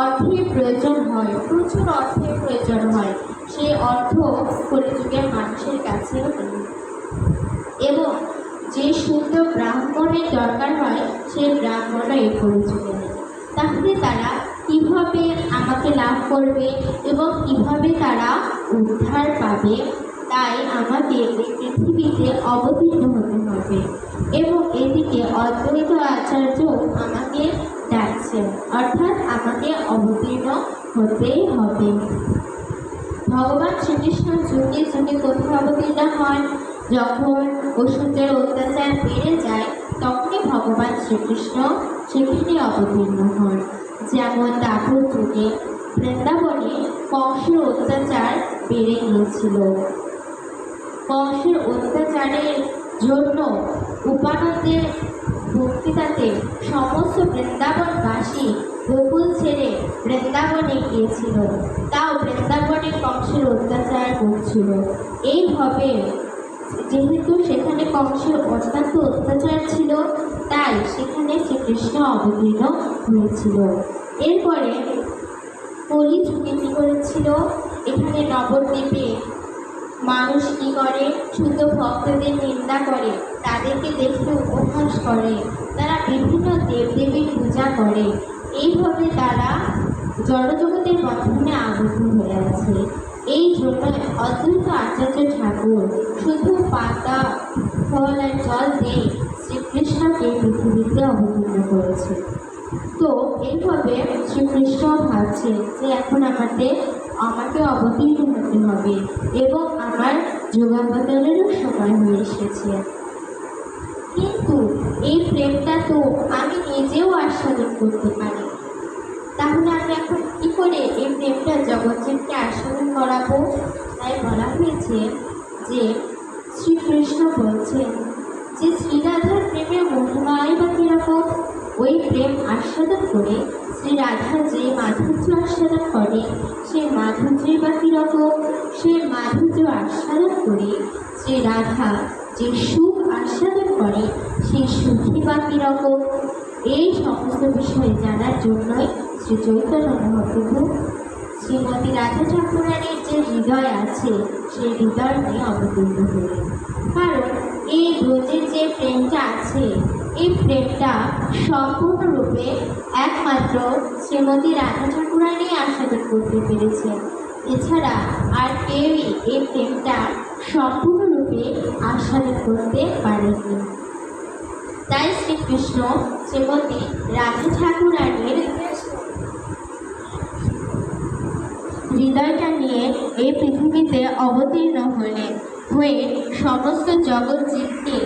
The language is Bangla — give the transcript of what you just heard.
অর্থের প্রয়োজন হয়, প্রচুর অর্থের প্রয়োজন হয়। সেই অর্থ কলিযুগের মানুষের নেই। এবং যে সুন্দর ব্রাহ্মণের দরকার হয় সেই ব্রাহ্মণও এই কলিযুগে তাহলে তারা কীভাবে আমাকে লাভ করবে এবং কীভাবে তারা উদ্ধার পাবে, তাই আমাদের এই পৃথিবীতে অবতীর্ণ হতে হবে। এবং এদিকে অদ্বৈত আচার্য আমাকে ডাকছেন অর্থাৎ আমাকে অবতীর্ণ হতেই হবে। ভগবান শ্রীকৃষ্ণ যুগে যুগে কোথায় অবতীর্ণ হয় যখন অসুরের অত্যাচার বেড়ে যায়, তখনই ভগবান শ্রীকৃষ্ণ সেখানে অবতীর্ণ হন। যেমন দাপর যুগে বৃন্দাবনে কংসের অত্যাচার বেড়ে গিয়েছিল। কংসের অত্যাচারের জন্য উপানন্দের বক্তৃতাতে সমস্ত বৃন্দাবনবাসী গোকুল ছেড়ে বৃন্দাবনে গিয়েছিল। তাও বৃন্দাবনে কংসের অত্যাচার করছিল। এইভাবে যেহেতু সেখানে কংসের অত্যন্ত অত্যাচার ছিল, তাই সেখানে শ্রীকৃষ্ণ অবতীর্ণ হয়েছিল। এরপরে কলি যুগে করেছিল? এখানে নবদ্বীপে মানুষ কি করে? শুদ্ধ ভক্তদের নিন্দা করে, তাদেরকে দেখে উপহাস করে। তারা বিভিন্ন দেবদেবীর পূজা করে। এইভাবে তারা জড়জগতের বন্ধনে আবদ্ধ হয়ে আছে। এই জন্য অদ্বৈত আচার্য ঠাকুর শুধু পাতা, ফল আর জল দিয়ে শ্রীকৃষ্ণকে পৃথিবীতে অবতীর্ণ করেছে। তো এইভাবে শ্রীকৃষ্ণ ভাবছে যে এখন আমাদের আমাকে অবতীর্ণ হতে হবে এবং আমার যোগাবতরেরও সময় হয়ে এসেছে। কিন্তু এই প্রেমটা তো আমি নিজেও আস্বাদন করতে পারি। তাহলে আমি এখন কী করে এই প্রেমটা জগৎজীবকে আস্বাদন করাবো? তাই বলা হয়েছে যে শ্রীকৃষ্ণ বলছেন যে শ্রীরাধার প্রেমের মহিমাই বা কীরকম ওই প্রেম আস্বাদন করে শ্রী রাধা যে মাধুর্য আস্বাদন করে সেই মাধুর্যই বা কীরকম সে মাধুর্য আস্বাদন করে শ্রী রাধা, যে সুখ আস্বাদন করে সেই সুখই বা কীরকম এই সমস্ত বিষয়ে জানার জন্যই শ্রী চৈতন্য মহাপ্রভু শ্রীমতী রাধা ঠাকুরানীর যে হৃদয় আছে, সেই হৃদয় নিয়ে অবতীর্ণ হলেন। কারণ এই রোজের যে প্রেমটা আছে, এই প্রেমটা সম্পূর্ণরূপে একমাত্র শ্রীমতী রাধা ঠাকুরানী আস্বাদন করতে পেরেছে। এছাড়া আর কেউই এই প্রেমটা সম্পূর্ণরূপে আস্বাদন করতে পারেনি। তাই শ্রীকৃষ্ণ শ্রীমতী রাধা ঠাকুরানীর হৃদয়টা নিয়ে এই পৃথিবীতে অবতীর্ণ হলেন। হয়ে সমস্ত জগৎ জীবকে